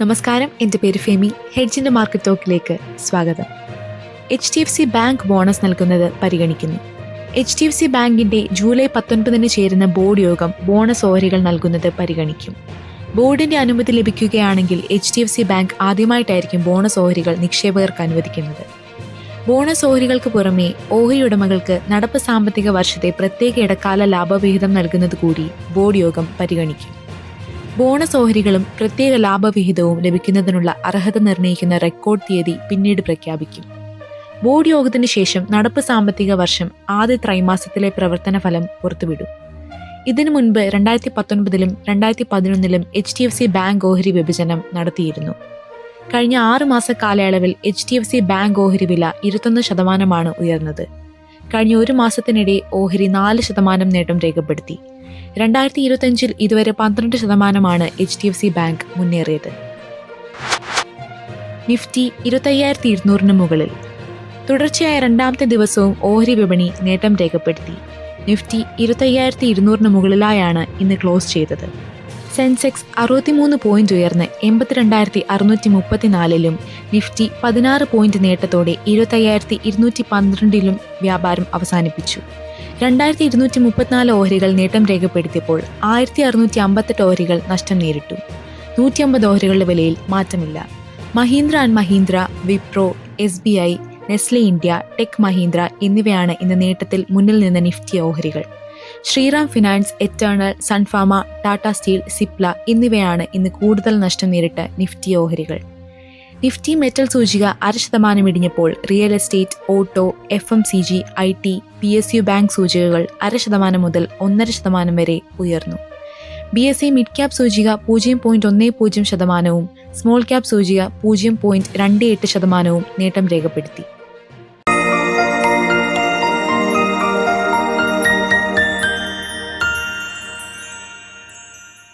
നമസ്കാരം എന്റെ പേര് ഫെമി. ഹെഡ്ജിന്റെ മാർക്കറ്റ് ടോക്കിലേക്ക് സ്വാഗതം. H D F C bank bonus നൽകുന്നത് പരിഗണിക്കുന്നു. എച്ച് ഡി എഫ് സി ബാങ്കിന്റെ ജൂലൈ പത്തൊൻപതിന് ചേരുന്ന ബോർഡ് യോഗം ബോണസ് ഓഹരികൾ നൽകുന്നത് പരിഗണിക്കും. ബോർഡിന്റെ അനുമതി ലഭിക്കുകയാണെങ്കിൽ H D F C bank ആദ്യമായിട്ടായിരിക്കും ബോണസ് ഓഹരികൾ നിക്ഷേപകർക്ക് അനുവദിക്കുന്നത്. ബോണസ് ഓഹരികൾക്ക് പുറമെ ഓഹരി ഉടമകൾക്ക് നടപ്പ് സാമ്പത്തിക വർഷത്തെ പ്രത്യേക ഇടക്കാല ലാഭവിഹിതം നൽകുന്നത് കൂടി ബോർഡ് യോഗം പരിഗണിക്കും. ബോണസ് ഓഹരികളും പ്രത്യേക ലാഭവിഹിതവും ലഭിക്കുന്നതിനുള്ള അർഹത നിർണയിക്കുന്ന റെക്കോർഡ് തീയതി പിന്നീട് പ്രഖ്യാപിക്കും. ബോർഡ് യോഗത്തിന് ശേഷം നടപ്പ് സാമ്പത്തിക വർഷം ആദ്യ ത്രൈമാസത്തിലെ പ്രവർത്തന ഫലം പുറത്തുവിടും. ഇതിനു മുൻപ് രണ്ടായിരത്തി പത്തൊൻപതിലും രണ്ടായിരത്തി പതിനൊന്നിലും H D F C bank ഓഹരി വിഭജനം നടത്തിയിരുന്നു. കഴിഞ്ഞ ആറ് മാസ കാലയളവിൽ H D F C bank ഓഹരി വില ഇരുപത്തൊന്ന് ശതമാനമാണ് ഉയർന്നത്. കഴിഞ്ഞ ഒരു മാസത്തിനിടെ ഓഹരി നാല് ശതമാനം നേട്ടം രേഖപ്പെടുത്തി. രണ്ടായിരത്തി ഇരുപത്തിയഞ്ചിൽ ഇതുവരെ പന്ത്രണ്ട് ശതമാനമാണ് H D F C bank മുന്നേറിയത്. Nifty ഇരുപത്തയ്യായിരത്തി ഇരുന്നൂറിന് മുകളിൽ. തുടർച്ചയായ രണ്ടാമത്തെ ദിവസവും ഓഹരി വിപണി നേട്ടം രേഖപ്പെടുത്തി. നിഫ്റ്റി ഇരുപത്തയ്യായിരത്തി ഇരുന്നൂറിന് മുകളിലായാണ് ഇന്ന് ക്ലോസ് ചെയ്തത്. സെൻസെക്സ് അറുപത്തിമൂന്ന് പോയിന്റ് ഉയർന്ന് എൺപത്തിരണ്ടായിരത്തി അറുന്നൂറ്റി മുപ്പത്തിനാലിലും നിഫ്റ്റി പതിനാറ് പോയിന്റ് നേട്ടത്തോടെ ഇരുപത്തയ്യായിരത്തി ഇരുന്നൂറ്റി പന്ത്രണ്ടിലും വ്യാപാരം അവസാനിപ്പിച്ചു. രണ്ടായിരത്തി ഇരുന്നൂറ്റി മുപ്പത്തിനാല് ഓഹരികൾ നേട്ടം രേഖപ്പെടുത്തിയപ്പോൾ ആയിരത്തി അറുന്നൂറ്റി അമ്പത്തെട്ട് ഓഹരികൾ നഷ്ടം നേരിട്ടു. നൂറ്റി അമ്പത് ഓഹരികളുടെ വിലയിൽ മാറ്റമില്ല. Mahindra and Mahindra Wipro S B I Nestle India Tech Mahindra എന്നിവയാണ് ഇന്ന് നേട്ടത്തിൽ മുന്നിൽ നിന്ന നിഫ്റ്റി ഓഹരികൾ. Shriram finance Eternal Sun Pharma Tata steel Cipla എന്നിവയാണ് ഇന്ന് കൂടുതൽ നഷ്ടം നേരിട്ട നിഫ്റ്റി ഓഹരികൾ. നിഫ്റ്റി മെറ്റൽ സൂചിക അര ശതമാനം ഇടിഞ്ഞപ്പോൾ real estate auto F M C G I T P S U bank സൂചികകൾ അര ശതമാനം മുതൽ ഒന്നര ശതമാനം വരെ ഉയർന്നു. B S C mid cap സൂചിക പൂജ്യം പോയിന്റ് ഒന്ന് പൂജ്യം ശതമാനവും സ്മോൾ ക്യാപ് സൂചിക പൂജ്യം പോയിന്റ് രണ്ട് എട്ട് ശതമാനവും നേട്ടം രേഖപ്പെടുത്തി.